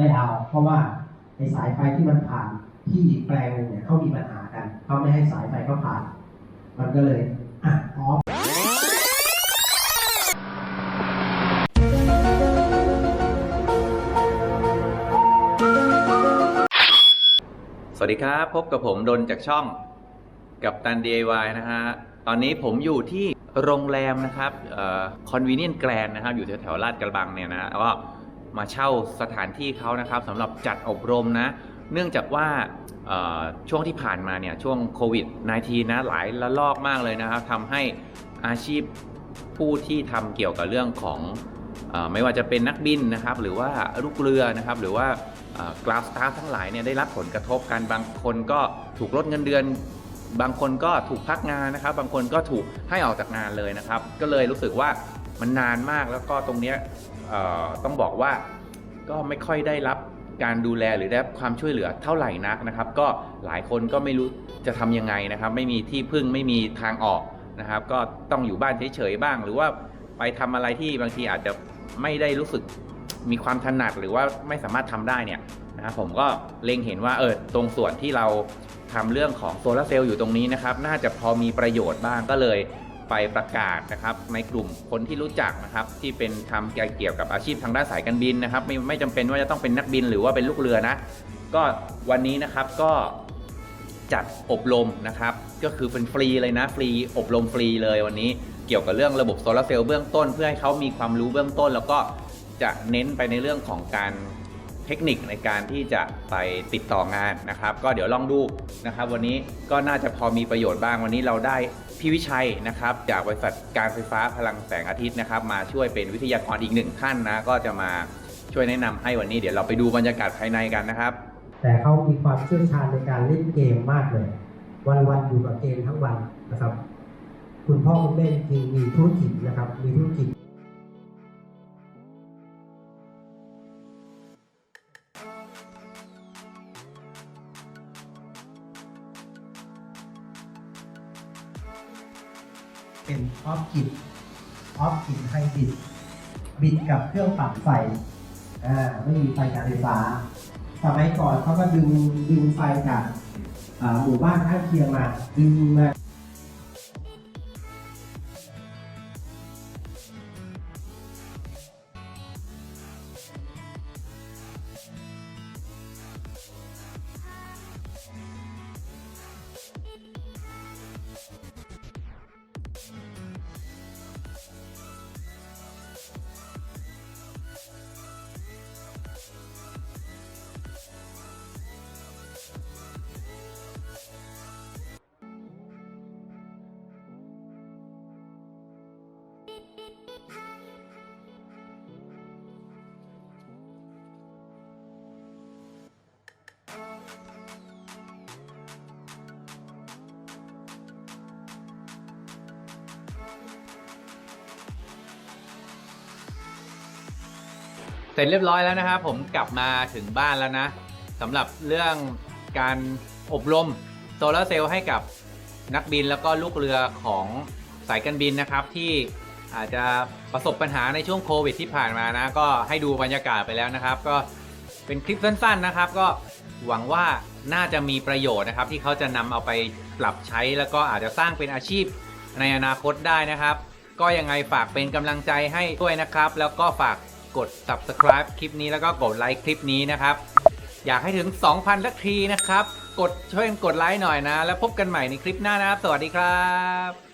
ไม่เอา เพราะว่าไอสายไฟที่มันผ่านที่แปลงเนี่ยเขามีปัญหากันเขาไม่ให้สายไฟเขาผ่าน มันก็เลยอะออฟสวัสดีครับ พบกับผมดนจากช่องกับตัน DIY นะฮะ ตอนนี้ผมอยู่ที่โรงแรมนะครับคอนเวเนียนแกรนนะครับ อยู่แถวๆลาดกระบังเนี่ยนะแล้วก็ มาเช่าสถานที่เขานะครับสำหรับจัดอบรมนะ เนื่องจากว่าช่วงที่ผ่านมาเนี่ยช่วงโควิด -19 นะหลายระลอกมากเลยนะครับทำให้อาชีพผู้ที่ทำเกี่ยวกับเรื่องของอไม่ว่าจะเป็นนักบินนะครับ หรือว่าลูกเรือนะครับ หรือว่ากราฟสตาฟทั้งหลายเนี่ยได้รับผลกระทบกันบางคนก็ถูกลดเงินเดือน บางคนก็ถูกพักงานนะครับ บางคนก็ถูกให้ออกจากงานเลยนะครับ ก็เลยรู้สึกว่ามันนานมากแล้วก็ตรงเนี้ย ต้องบอกว่าก็ไม่ค่อยได้รับการดูแลหรือได้ความช่วยเหลือเท่าไหร่นักนะครับ ก็หลายคนก็ไม่รู้จะทำยังไงนะครับ ไม่มีที่พึ่งไม่มีทางออกนะครับ ก็ต้องอยู่บ้านเฉยๆบ้าง หรือว่าไปทำอะไรที่บางทีอาจจะไม่ได้รู้สึกมีความถนัดหรือว่าไม่สามารถทำได้เนี่ยนะครับผมก็เล็งเห็นว่าเออตรงส่วนที่เราทำเรื่องของโซลาร์เซลล์อยู่ตรงนี้นะครับ น่าจะพอมีประโยชน์บ้างก็เลย ไปประกาศนะครับในกลุ่มคนที่รู้จักนะครับที่เป็นทำเกี่ยวกับอาชีพทางด้านสายการบินนะครับ ไม่ไม่จำเป็นว่าจะต้องเป็นนักบินหรือว่าเป็นลูกเรือนะ ก็วันนี้นะครับก็จัดอบรมนะครับ ก็คือเป็นฟรีเลยนะฟรีอบรมฟรีเลยวันนี้เกี่ยวกับเรื่องระบบโซลาร์เซลล์เบื้องต้น เพื่อให้เขามีความรู้เบื้องต้น แล้วก็จะเน้นไปในเรื่องของการเทคนิคในการที่จะไปติดต่องานนะครับ ก็เดี๋ยวลองดูนะครับ วันนี้ก็น่าจะพอมีประโยชน์บ้างวันนี้เราได้ พี่วิชัยนะครับจากบริษัทการไฟฟ้าพลังแสงอาทิตย์นะครับ มาช่วยเป็นวิทยากรอีกหนึ่งท่านนะ ก็จะมาช่วยแนะนำให้วันนี้เดี๋ยวเราไปดูบรรยากาศภายในกันนะครับ แต่เขามีความเชี่ยวชาญในการเล่นเกมมากเลย วันๆอยู่กับเกมทั้งวันนะครับ คุณพ่อคุณแม่จริงมีธุรกิจนะครับ มีธุรกิจ เป็นออฟกิดออฟกิดไฮบริดบิดกับเครื่องปั่นไฟอ่าไม่มีไฟการไฟฟ้า สมัยก่อนเขาก็ดึงดึงไฟจากหมู่บ้านข้างเคียงมาดึงมา ร็จเรียบร้อยแล้วนะครับผมกลับมาถึงบ้านแล้วนะสำหรับเรื่องการอบรมโซลาร์เซลล์ให้กับนักบินแล้วก็ลูกเรือของสายการบินนะครับ ที่อาจจะประสบปัญหาในช่วงโควิดที่ผ่านมานะ ก็ให้ดูบรรยากาศไปแล้วนะครับ ก็เป็นคลิปสั้นๆนะครับ ก็หวังว่าน่าจะมีประโยชน์นะครับ ที่เขาจะนำเอาไปปรับใช้แล้วก็อาจจะสร้างเป็นอาชีพในอนาคตได้นะครับ ก็ยังไงฝากเป็นกำลังใจให้ด้วยนะครับ แล้วก็ฝาก กด subscribe คลิปนี้แล้วก็กดไลค์คลิปนี้นะครับ อยากให้ถึง 2,000สักทีนะครับ กดช่วยกดไลค์หน่อยนะ แล้วพบกันใหม่ในคลิปหน้านะครับ สวัสดีครับ